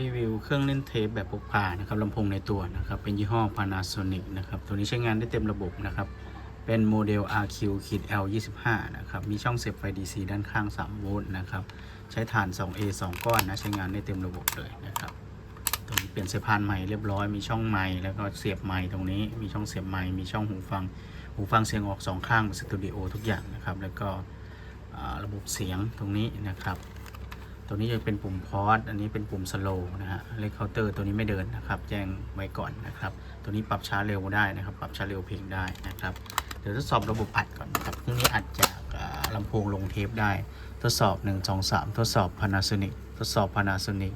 รีวิวเครื่องเล่นเทปแบบพกพานะครับลำโพงในตัวนะครับ เป็นยี่ห้อ Panasonic นะครับ ตัวนี้ใช้งานได้เต็มระบบนะครับ เป็นโมเดล RQ L25 นะครับ มีช่องเสียบไฟ DC ด้านข้าง 3 โวลต์นะครับ ใช้ฐาน 2A 2 ก้อนนะ ใช้งานได้เต็มระบบเลยนะครับ ตรงนี้เปลี่ยนสายพานใหม่เรียบร้อย มีช่องไมค์แล้วก็เสียบไมค์ตรงนี้ มีช่องเสียบไมค์มีช่องหูฟัง หูฟังเสียงออกสองข้างเป็นสตูดิโอทุกอย่างนะครับ แล้วก็ระบบเสียงตรงนี้นะครับ ตัวนี้จะเป็นปุ่มพอสอันนี้เป็นปุ่มสโลว์นะฮะเลคเคาน์เตอร์ตัวนี้ไม่เดินนะครับ แจ้งไว้ก่อนนะครับ ตัวนี้ปรับช้าเร็วได้นะครับ ปรับช้าเร็วเพลงได้นะครับ เดี๋ยวทดสอบระบบอัดก่อนนะครับเครื่องนี้อัดจากอ่าลำโพงลงเทปได้ ทดสอบ 1 2 3 ทดสอบ Panasonic ทดสอบ Panasonic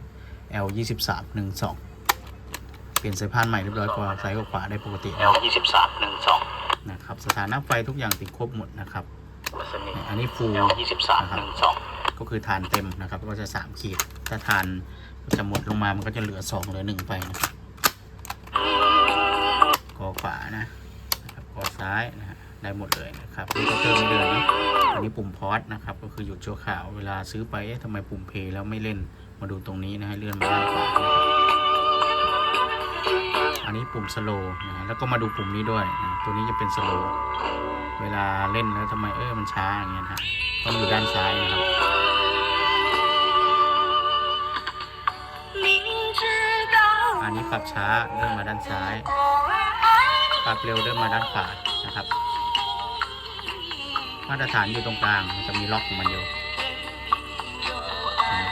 L 2 3 1 2เปลี่ยนสายพานใหม่เรียบร้อยกว่าซ้ายกับขวาได้ปกติ L ยี่สิบสามหนึ่งสองนะครับสถานะไฟทุกอย่างติดครบหมดนะครับมาสนิทอันนี้ฟูล L ยี่สิบสามหนึ่งสอง ก็คือทานเต็มนะครับ ก็จะ3ขีด ถ้าทานจะหมดลงมามันก็จะเหลือ2เหลือ1ไปนะครับกอขวานะนะครับกอซ้ายนะฮะได้หมดเลยนะครับนี่ก็เติมไม่เดินนะอันนี้ปุ่มพอสนะครับ ก็คือหยุดชั่วคราวเวลาซื้อไปทำไมปุ่มเพย์แล้วไม่เล่นมาดูตรงนี้นะฮะเลื่อนมาด้านขวาอันนี้ปุ่มสโลนะฮะแล้วก็มาดูปุ่มนี้ด้วยนะตัวนี้จะเป็นสโลเวลาเล่นแล้วทำไมเออมันช้าอย่างเงี้ยนะต้องอยู่ด้านซ้ายนะครับ ช้าเริ่มมาด้านซ้าย ปรัเร็วเริ่มมาด้านขวานะครับ มาตรฐานอยู่ตรงกลางจะมีล็อกของมันอยู่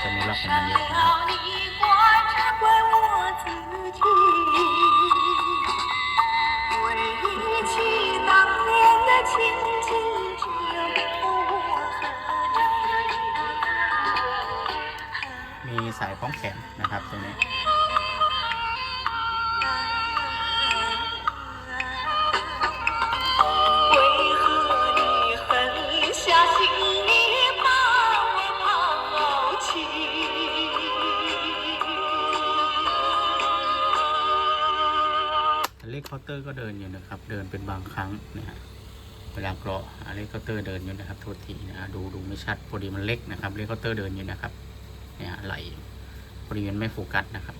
จะมีล็อกของมันอยู่นะครับมีสายคล้องแขนนะครับตรงนี้ เลขเคาน์เตอร์ก็เดินอยู่นะครับ เดินเป็นบางครั้งนะฮะเวลาเกาะเลขเคาน์เตอร์เดินอยู่นะครับโทษทีนะดูดูไม่ชัดพอดีมันเล็กนะครับ เลขเคาน์เตอร์เดินอยู่นะครับเนี่ยไหลพอดีมันไม่โฟกัสนะครับ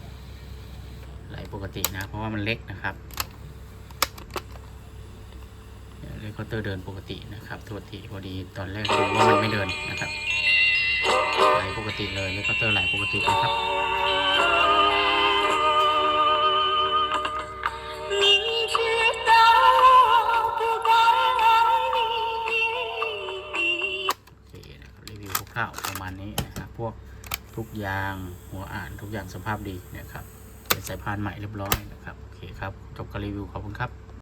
ไหลปกตินะ เพราะว่ามันเล็กนะครับเนี่ยเลขเคาน์เตอร์เดินปกตินะครับโทษทีพอดีตอนแรกดูว่ามันไม่เดินนะครับไหลปกติเลยเลขเคาน์เตอร์ไหลปกตินะครับ ข้าวประมาณนี้นะครับพวกทุกยางหัวอ่านทุกอย่างสภาพดีนะครับเป็นสายพานใหม่เรียบร้อยนะครับโอเคครับจบการรีวิวขอบคุณครับ